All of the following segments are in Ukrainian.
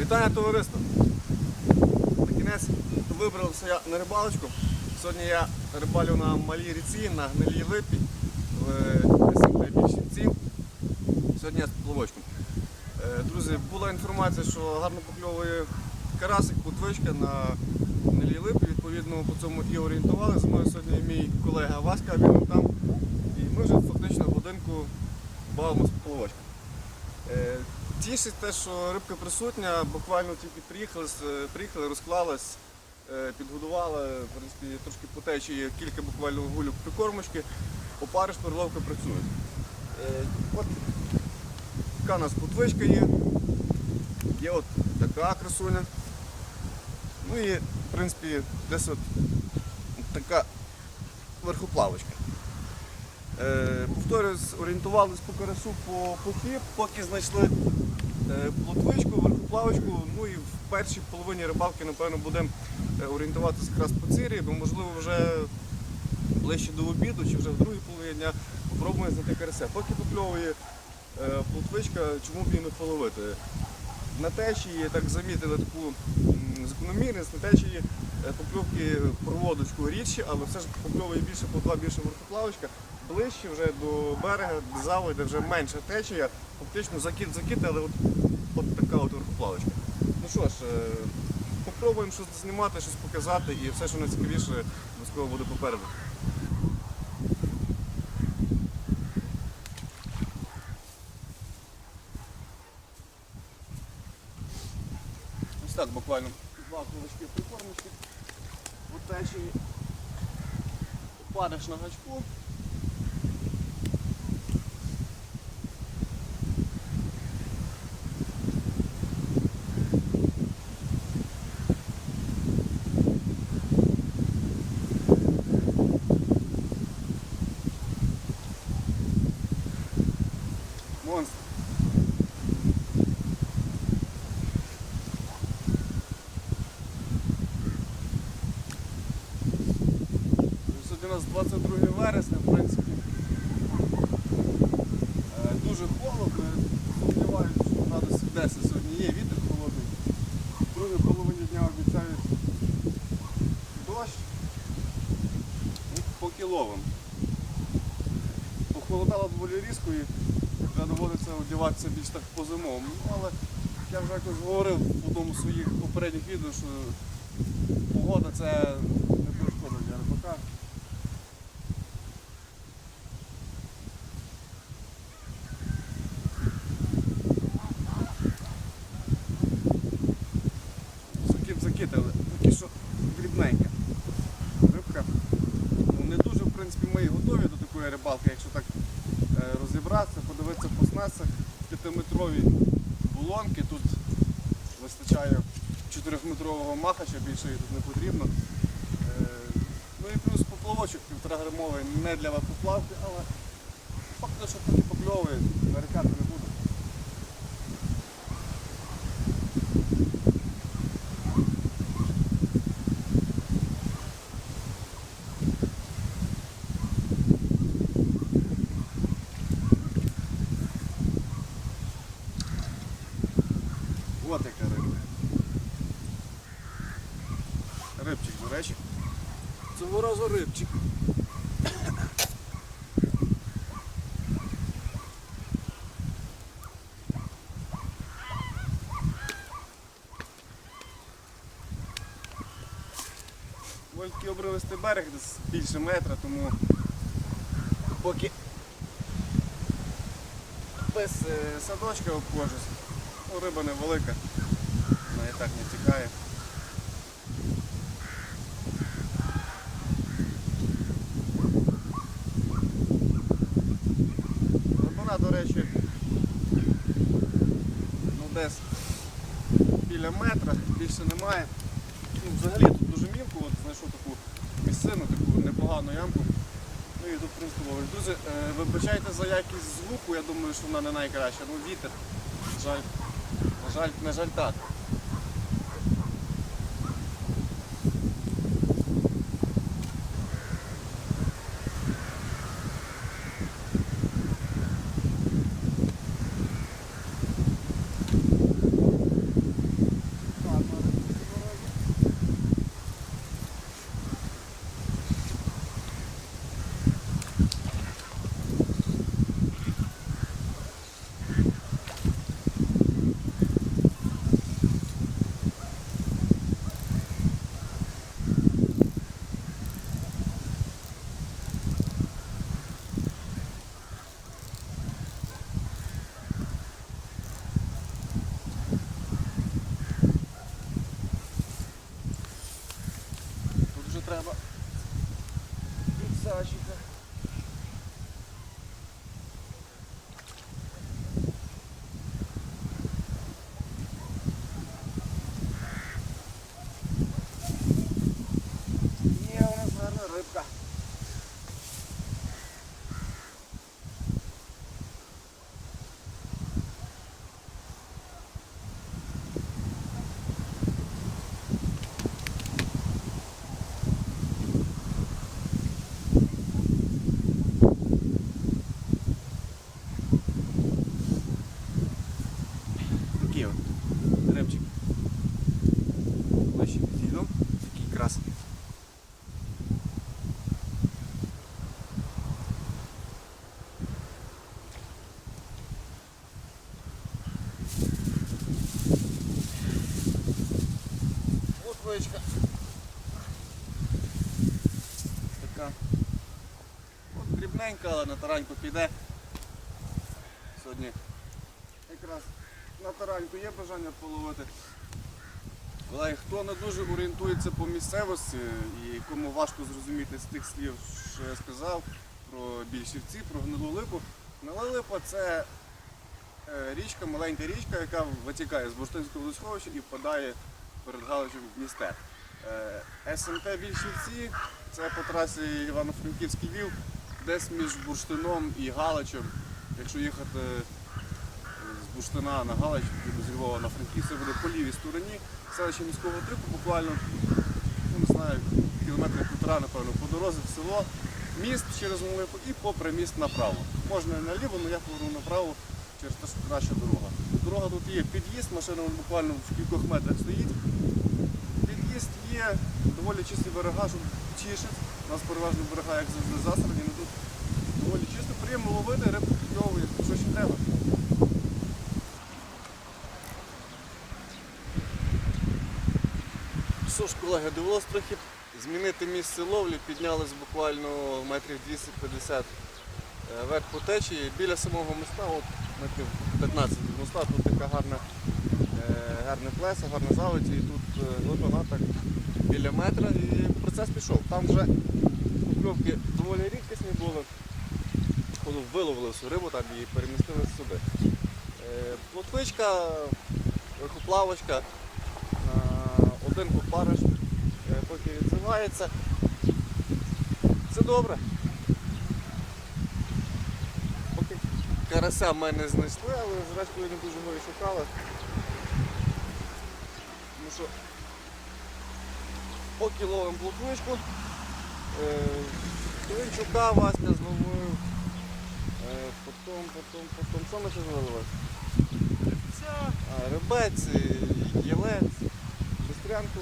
Вітання товариство! На кінець вибрався я на рибалочку. Сьогодні я рибалю на малій ріці, на гнилій липі в СМТ Більшівці. Сьогодні я з поплавочком. Е, Друзі, була інформація, що гарно покльовує карасик, плотвичка на гнилій липі. Відповідно, по цьому і орієнтували. Зі мною сьогодні мій колега Васька, він там. І ми вже фактично годинку бавимося поплавочком. Е, Тішить те, що рибка присутня, буквально тільки приїхали, приїхали розклалась, е, підгодували, в принципі, трошки по течії, кілька буквально гулюк прикормочки, опариш, перловка працює. Е, От така у нас плотвичка є, є от така красуня. Ну і, в принципі, десь от така верхоплавочка. Е, повторюсь, орієнтувались по карасу по пухі, поки знайшли е, плотвичку, верхоплавочку. Ну і в першій половині рибалки, напевно, будемо е, орієнтуватися якраз по цирі, бо можливо вже ближче до обіду чи вже в другій половині дня спробуємо знайти карася. Поки покльовує е, плотвичка, чому б її не половити? На течії, так замітили таку закономірність, на течії е, покльовки проводочку рідші, але все ж покльовує більше плотва, більше верхоплавочка. Ближче вже до берега, до заводи, де вже менша течія, фактично закид закид, але от, от така от верхоплавочка. Ну що ж, е, попробуємо щось знімати, щось показати і все, що найцікавіше, обов'язково буде попереду. Ось так буквально два кулачки прикормочки. От течії. Падаєш на гачку. Монстр. Сьогодні у нас 22 вересня, в принципі. Е, Дуже холодно. Сумніваюся, що градусів 10 сьогодні є, вітер холодний. В другій половині дня обіцяють дощ. І поки ловим. Похолодало доволі різко і вже доводиться одягатися більш так по зимовому. Ну, але я вже якось говорив в одному з своїх попередніх відео, що погода це не перешкода для рибака. Закид закид, але поки що дрібненька. Рибка. Ну, не дуже, в принципі, ми і готові до такої рибалки, якщо так е, розібратися, подивитися по снастях. П'ятиметрові булонки, тут вистачає 4-метрового махача, більше тут не потрібно. Е, ну і плюс поплавочок півтора грамовий не для поплавки, але факт, що поки покльовує, нарікати не буду. От яка риба. Рибчик, до речі. Цього разу рибчик. Такий обривистий берег, десь більше метра, тому поки без е, садочка обходжусь. Ну, риба невелика, вона і так не тікає. Глибина, до речі, ну десь біля метра, більше немає. Ну, взагалі тут дуже мілко, от знайшов таку місцину, таку непогану ямку. Ну і тут ловиш. Дуже е, вибачайте за якість звуку, я думаю, що вона не найкраща. Ну вітер. Жаль. На жаль, на жаль так. На тараньку піде. Сьогодні якраз на тараньку є бажання половити. Але хто не дуже орієнтується по місцевості і кому важко зрозуміти з тих слів, що я сказав про більшівці, про гнилу липу. Гнила липа це е, річка, маленька річка, яка витікає з Бурштинського водосховища і впадає перед Галичем в Дністер. Е, СМТ Більшівці це по трасі Івано-Франківський Львів, десь між Бурштином і Галичем. Якщо їхати е, з Бурштина на Галич, з Львова на Франківськ, це буде по лівій стороні, селище міського типу, буквально, ну не знаю, кілометрів півтора, напевно, по дорозі в село, міст через Молипу і попри міст направо. Можна і наліво, але я поверну направо через те, що краща дорога. Дорога тут є під'їзд, машина буквально в кількох метрах стоїть. Під'їзд є, доволі чисті берега, щоб тішить. У нас переважно берега, як завжди, засрані, але тут доволі чисто, приємно ловити, рибку кльовує, що ще треба. Що ж, колеги, довелося трохи змінити місце ловлі, піднялись буквально метрів 250 е, вверх по течії. Біля самого моста, от метрів 15 від моста, тут така гарна, е, гарне плесо, гарна заводь, і тут е, глибина так біля метра і процес пішов. Там вже покльовки доволі рідкісні були. Походу виловили всю рибу там і перемістили сюди. Е, Плотвичка, верхоплавочка, один попариш, е, поки відзивається. Це добре. Поки карася в мене знайшли, але зрештою не дуже і шукали. Тому що поки ловимо плотвичку, е, Клинчука Васька зловив. Е, Потім, потім, потім, що ми ще зловили? А, Рибець, і єлець, бистрянку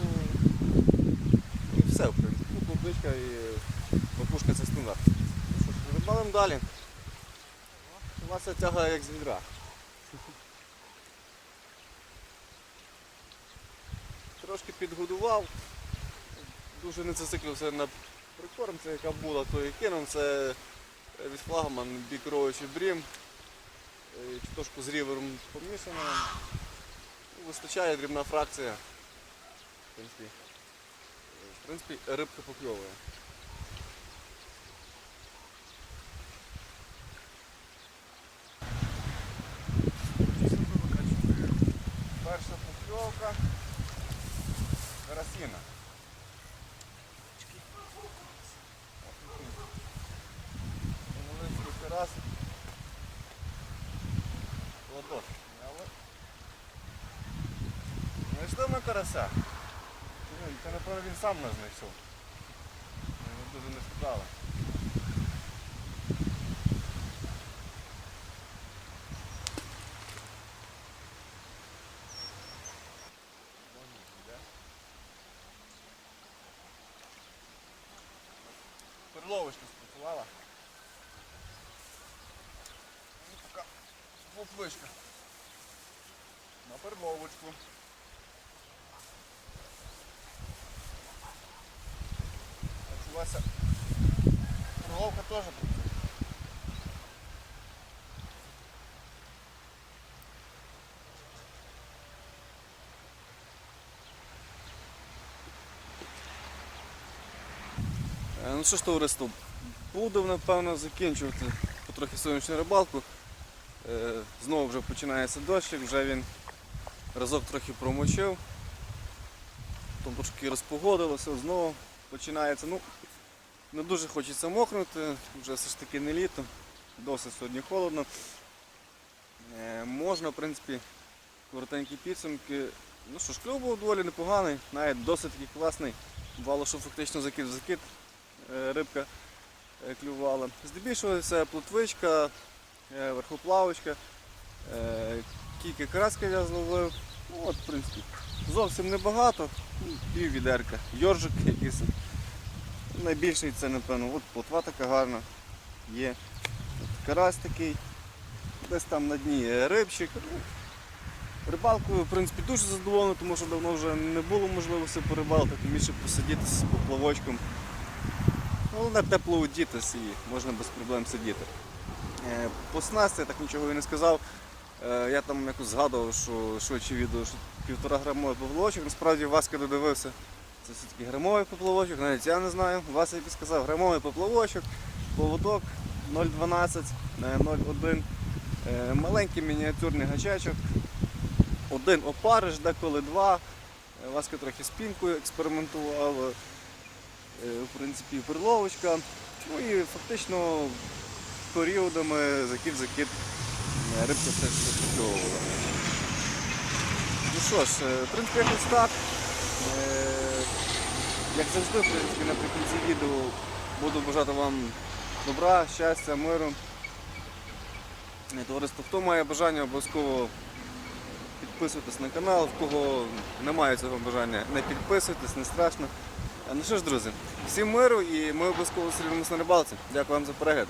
і все, в принципі. Ну, клубничка і лопушка це стандарт. Ну що ж, рибалим далі. У нас тяга як з відра. Трошки підгодував, дуже не зациклився на прикормці, яка була, то і кинув. Це від флагман бікровичий брім. Е, Чутошку з рівером помішано. Ну, Вистачає дрібна фракція. В принципі, е, в принципі рибка покльовує. Перша покльовка. Карасіна. Невеличкий карась. Ладос. Але... Знайшли ми карася. Це напевно він сам нас знайшов. Ми його дуже не шукали. Перловочка спрацювала. Ну, така. На перловочку. Почулася. Перловка теж працює. Е, Ну що ж, товариство, буду напевно закінчувати потрохи сонячну рибалку. Е, Знову вже починається дощик, вже він разок трохи промочив, потім трошки розпогодилося, знову починається. Ну, не дуже хочеться мокнути, вже все ж таки не літо, досить сьогодні холодно. Е, Можна, в принципі, коротенькі підсумки. Ну що ж, кльов був доволі непоганий, навіть досить такий класний. Бувало, що фактично закид в закид е, рибка е, клювала. Здебільшого це плотвичка, е, верхоплавочка, е, скільки караська я зловив. Ну, от, в принципі, зовсім небагато, ну, пів відерка. Йоржик якийсь. Найбільший це, напевно, от плотва така гарна є. От карась такий. Десь там на дні рибчик. Рибалкою, в принципі, дуже задоволений, тому що давно вже не було можливості порибалити, тим більше посидіти з поплавочком. Головне тепло одітись і можна без проблем сидіти. Е, По снасті я так нічого і не сказав. Е, Я там якось згадував, що швидше відео, що півтора грамовий поплавочок. Насправді Васка додивився. Це все-таки грамовий поплавочок, навіть я не знаю. Вася який сказав, грамовий поплавочок, поводок 0,12, е, 0,1. Е, Маленький мініатюрний гачачок. Один опариш, деколи два. Е, Васка трохи з експериментував. Е, В принципі, перловочка. Ну і фактично періодами закид-закид е, рибка теж спрацьовувала. Ну що ж, е, в принципі, якось так. Як завжди, в принципі, наприкінці відео буду бажати вам добра, щастя, миру. Товариство, хто має бажання, обов'язково підписуйтесь на канал, в кого немає цього бажання, не підписуйтесь, не страшно. Ну що ж, друзі, всім миру і ми обов'язково зустрінемось на рибалці. Дякую вам за перегляд.